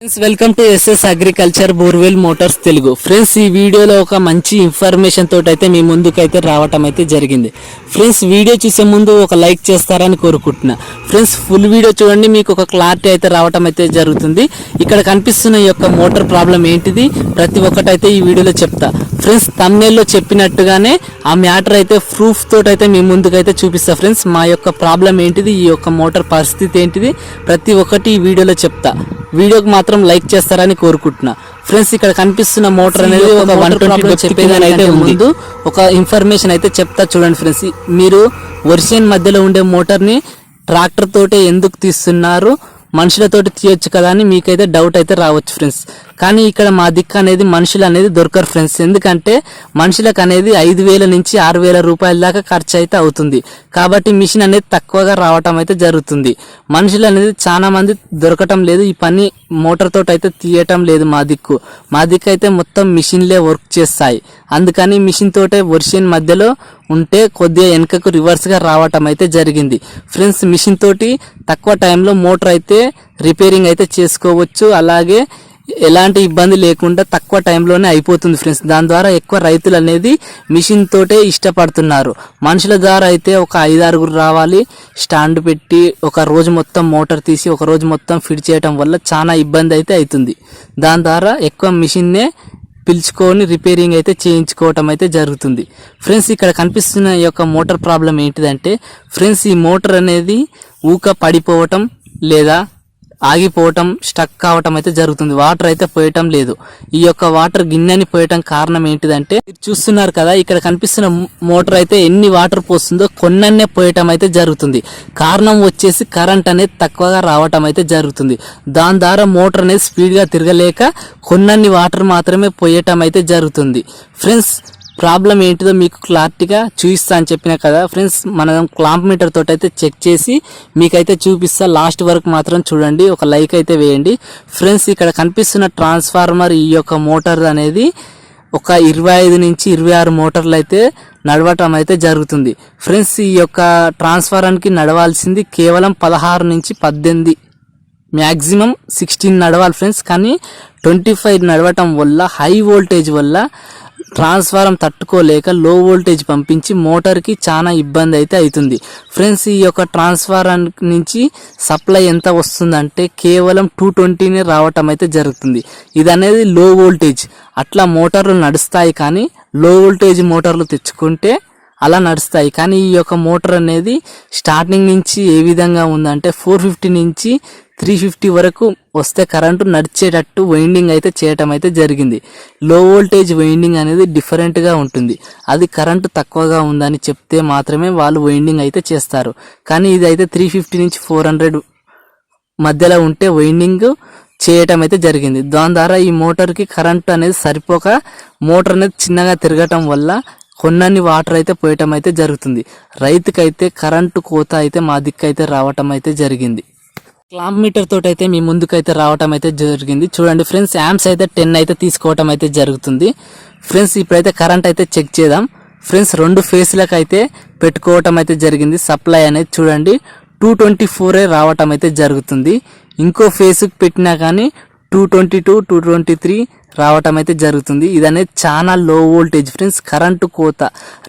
Friends welcome to SS agriculture borewell motors Telugu friends ఈ వీడియోలో ఒక మంచి ఇన్ఫర్మేషన్ తోటి అయితే మీ ముందుకైతే రావటం అయితే జరిగింది. ఫ్రెండ్స్ వీడియో చూసే ముందు ఒక లైక్ చేస్తారని కోరుకుంటున్నా. ఫ్రెండ్స్ ఫుల్ వీడియో చూడండి మీకు ఒక క్లారిటీ అయితే రావటం అయితే జరుగుతుంది. ఇక్కడ కనిపిస్తున్న ఈ యొక్క మోటార్ ప్రాబ్లం ఏంటిది? ప్రతి ఒక్కటి అయితే ఈ వీడియోలో చెప్తా. ఫ్రెండ్స్ తమ్నేల్లో చెప్పినట్టుగానే ఆ మ్యాటర్ అయితే ప్రూఫ్ తోటి అయితే మీ ముందుకైతే చూపిస్తా. ఫ్రెండ్స్ మా యొక్క ప్రాబ్లం ఏంటిది? ఈ యొక్క మోటార్ పరిస్థితి ఏంటిది? ప్రతి ఒక్కటి ఈ వీడియోలో చెప్తా. వీడియోకి మాత్రం లైక్ చేస్తారని కోరుకుంటున్నా. ఫ్రెండ్స్ ఇక్కడ కనిపిస్తున్న మోటార్ అనేది ఒక వన్ ట్వంటీ చెప్పేదాని అయితే ముందు ఒక ఇన్ఫర్మేషన్ అయితే చెప్తా చూడండి ఫ్రెండ్స్. మీరు వర్షియన్ మధ్యలో ఉండే మోటార్ని ట్రాక్టర్ తోటే ఎందుకు తీస్తున్నారు? మనుషులతోటి తీయొచ్చు కదా అని మీకైతే డౌట్ అయితే రావచ్చు ఫ్రెండ్స్. కానీ ఇక్కడ మా దిక్కు అనేది మనుషులు అనేది దొరకరు ఫ్రెండ్స్ ఎందుకంటే మనుషులకు అనేది ఐదు వేల నుంచి ఆరు వేల రూపాయల దాకా ఖర్చు అయితే అవుతుంది. కాబట్టి మిషన్ అనేది తక్కువగా రావటం అయితే జరుగుతుంది. మనుషులు అనేది చాలా మంది దొరకటం లేదు ఈ పని మోటార్ తోటి అయితే తీయటం లేదు మా దిక్కు. మా దిక్కు అయితే మొత్తం మిషన్లే వర్క్ చేస్తాయి. అందుకని మిషన్ తోటే వర్షన్ మధ్యలో ఉంటే కొద్దిగా వెనుకకు రివర్స్గా రావటం అయితే జరిగింది. ఫ్రెండ్స్ మిషన్ తోటి తక్కువ టైంలో మోటార్ అయితే రిపేరింగ్ అయితే చేసుకోవచ్చు. అలాగే ఎలాంటి ఇబ్బంది లేకుండా తక్కువ టైంలోనే అయిపోతుంది ఫ్రెండ్స్. దాని ద్వారా ఎక్కువ రైతులు అనేది మిషన్ తోటే ఇష్టపడుతున్నారు. మనుషుల ద్వారా అయితే ఒక ఐదారుగురు రావాలి స్టాండ్ పెట్టి ఒక రోజు మొత్తం మోటార్ తీసి ఒక రోజు మొత్తం ఫిట్ చేయడం వల్ల చాలా ఇబ్బంది అయితే అవుతుంది దాని ద్వారా ఎక్కువ మిషన్నే పిలుచుకొని రిపేరింగ్ అయితే చేయించుకోవటం అయితే జరుగుతుంది. ఫ్రెండ్స్ ఇక్కడ కనిపిస్తున్న ఈ యొక్క మోటార్ ప్రాబ్లం ఏంటిదంటే ఫ్రెండ్స్ ఈ మోటార్ అనేది ఊక పడిపోవటం లేదా ఆగిపోవటం స్టక్ కావటం అయితే జరుగుతుంది. వాటర్ అయితే పోయటం లేదు. ఈ యొక్క వాటర్ గిన్నెని పోయటం కారణం ఏంటిదంటే మీరు చూస్తున్నారు కదా ఇక్కడ కనిపిస్తున్న మోటార్ అయితే ఎన్ని వాటర్ పోస్తుందో కొన్నన్నే పోయటం అయితే జరుగుతుంది. కారణం వచ్చేసి కరెంట్ అనేది తక్కువగా రావటం అయితే జరుగుతుంది. దాని ద్వారా మోటార్ అనేది స్పీడ్గా తిరగలేక కొన్నన్ని వాటర్ మాత్రమే పోయటం అయితే జరుగుతుంది. ఫ్రెండ్స్ ప్రాబ్లం ఏంటిదో మీకు క్లారిటీగా చూపిస్తా అని చెప్పిన కదా ఫ్రెండ్స్ మనం క్లాంప్ మీటర్ తోటి అయితే చెక్ చేసి మీకైతే చూపిస్తా. లాస్ట్ వరకు మాత్రం చూడండి ఒక లైక్ అయితే వేయండి. ఫ్రెండ్స్ ఇక్కడ కనిపిస్తున్న ట్రాన్స్ఫార్మర్ ఈ యొక్క మోటార్ అనేది ఒక ఇరవై ఐదు నుంచి ఇరవై ఆరు మోటార్లు అయితే నడవటం అయితే జరుగుతుంది. ఫ్రెండ్స్ ఈ యొక్క ట్రాన్స్ఫార్మర్కి నడవాల్సింది కేవలం పదహారు నుంచి పద్దెనిమిది మ్యాక్సిమం సిక్స్టీన్ నడవాలి ఫ్రెండ్స్. కానీ ట్వంటీ ఫైవ్ నడవటం వల్ల హై వోల్టేజ్ వల్ల ట్రాన్స్ఫారం తట్టుకోలేక లో వోల్టేజ్ పంపించి మోటార్కి చాలా ఇబ్బంది అయితే అవుతుంది ఫ్రెండ్స్ ఈ యొక్క ట్రాన్స్ఫారం నుంచి సప్లై ఎంత వస్తుందంటే కేవలం టూ ట్వంటీనే రావటం అయితే జరుగుతుంది. ఇది అనేది లో వోల్టేజ్. అట్లా మోటార్లు నడుస్తాయి కానీ లో వోల్టేజ్ మోటార్లు తెచ్చుకుంటే అలా నడుస్తాయి. కానీ ఈ యొక్క మోటార్ అనేది స్టార్టింగ్ నుంచి ఏ విధంగా ఉందంటే ఫోర్ ఫిఫ్టీ నుంచి త్రీ ఫిఫ్టీ వరకు వస్తే కరెంటు నడిచేటట్టు వైండింగ్ అయితే చేయటం అయితే జరిగింది. లో వోల్టేజ్ వైండింగ్ అనేది డిఫరెంట్గా ఉంటుంది. అది కరెంటు తక్కువగా ఉందని చెప్తే మాత్రమే వాళ్ళు వైండింగ్ అయితే చేస్తారు. కానీ ఇది అయితే త్రీ ఫిఫ్టీ నుంచి ఫోర్ హండ్రెడ్ మధ్యలో ఉంటే వైండింగ్ చేయటం అయితే జరిగింది. దాని ద్వారా ఈ మోటార్కి కరెంట్ అనేది సరిపోక మోటార్ అనేది చిన్నగా తిరగటం వల్ల కొన్నన్ని వాటర్ అయితే పోయటం అయితే జరుగుతుంది. రైతుకైతే కరెంటు కోత అయితే మా దిక్కు అయితే రావటం అయితే జరిగింది. క్లామీటర్ మీటర్ తోటి అయితే మీ ముందుకైతే రావటం అయితే జరిగింది. చూడండి ఫ్రెండ్స్ యామ్స్ అయితే టెన్ అయితే తీసుకోవటం అయితే జరుగుతుంది. ఫ్రెండ్స్ ఇప్పుడైతే కరెంట్ అయితే చెక్ చేద్దాం. ఫ్రెండ్స్ రెండు ఫేస్లకు అయితే పెట్టుకోవటం అయితే జరిగింది. సప్లై అనేది చూడండి టూ ట్వంటీ ఫోరే రావటం అయితే జరుగుతుంది. ఇంకో ఫేస్కి పెట్టినా కానీ two twenty two two twenty three రావటం అయితే జరుగుతుంది. ఇది అనేది చాలా లో వోల్టేజ్ ఫ్రెండ్స్. కరెంటు కోత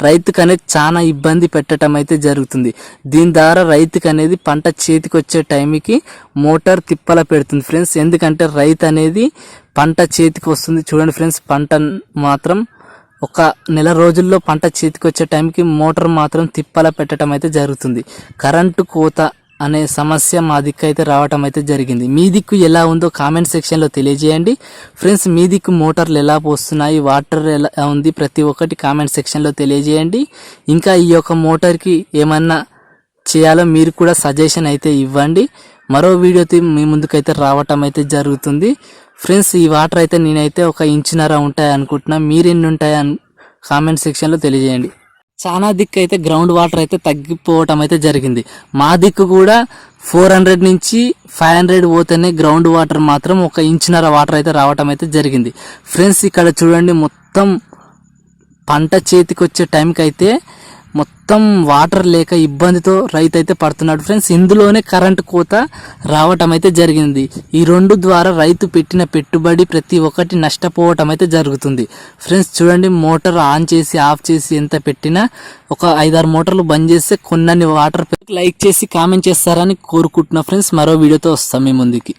రైతుకు అనేది చాలా ఇబ్బంది పెట్టడం అయితే జరుగుతుంది. దీని ద్వారా రైతుకు అనేది పంట చేతికి వచ్చే టైంకి మోటార్ తిప్పల పెడుతుంది ఫ్రెండ్స్. ఎందుకంటే రైతు అనేది పంట చేతికి వస్తుంది చూడండి ఫ్రెండ్స్ పంట మాత్రం ఒక నెల రోజుల్లో పంట చేతికి వచ్చే టైంకి మోటార్ మాత్రం తిప్పల పెట్టడం అయితే జరుగుతుంది. కరెంటు కోత అనే సమస్య మా దిక్కు అయితే రావటం అయితే జరిగింది. మీ దిక్కు ఎలా ఉందో కామెంట్ సెక్షన్లో తెలియజేయండి. ఫ్రెండ్స్ మీ దిక్కు మోటార్లు ఎలా పోస్తున్నాయి వాటర్ ఎలా ఉంది ప్రతి ఒక్కటి కామెంట్ సెక్షన్లో తెలియజేయండి. ఇంకా ఈ యొక్క మోటార్కి ఏమన్నా చేయాలో మీరు కూడా సజెషన్ అయితే ఇవ్వండి. మరో వీడియోతో మీ ముందుకైతే రావటం అయితే జరుగుతుంది. ఫ్రెండ్స్ ఈ వాటర్ అయితే నేనైతే ఒక ఇంచున్నర ఉంటాయి అనుకుంటున్నా మీరెన్ని ఉంటాయి అని కామెంట్ సెక్షన్లో తెలియజేయండి. చాలా దిక్కు అయితే గ్రౌండ్ వాటర్ అయితే తగ్గిపోవటం అయితే జరిగింది. మా దిక్కు కూడా ఫోర్ హండ్రెడ్ నుంచి ఫైవ్ హండ్రెడ్ పోతేనే గ్రౌండ్ వాటర్ మాత్రం ఒక ఇంచున్నర వాటర్ అయితే రావటం అయితే జరిగింది. ఫ్రెండ్స్ ఇక్కడ చూడండి మొత్తం పంట చేతికి వచ్చే టైంకి అయితే మొత్తం వాటర్ లేక ఇబ్బందితో రైతు అయితే పడుతున్నాడు ఫ్రెండ్స్. ఇందులోనే కరెంట్ కోత రావటం అయితే జరిగింది. ఈ రెండు ద్వారా రైతు పెట్టిన పెట్టుబడి ప్రతి ఒక్కటి నష్టపోవటం అయితే జరుగుతుంది. ఫ్రెండ్స్ చూడండి మోటార్ ఆన్ చేసి ఆఫ్ చేసి ఎంత పెట్టినా ఒక ఐదారు మోటార్లు బంద్ చేస్తే కొన్ని వాటర్ లైక్ చేసి కామెంట్ చేస్తారని కోరుకుంటున్నా ఫ్రెండ్స్. మరో వీడియోతో వస్తాం మీ ముందుకి.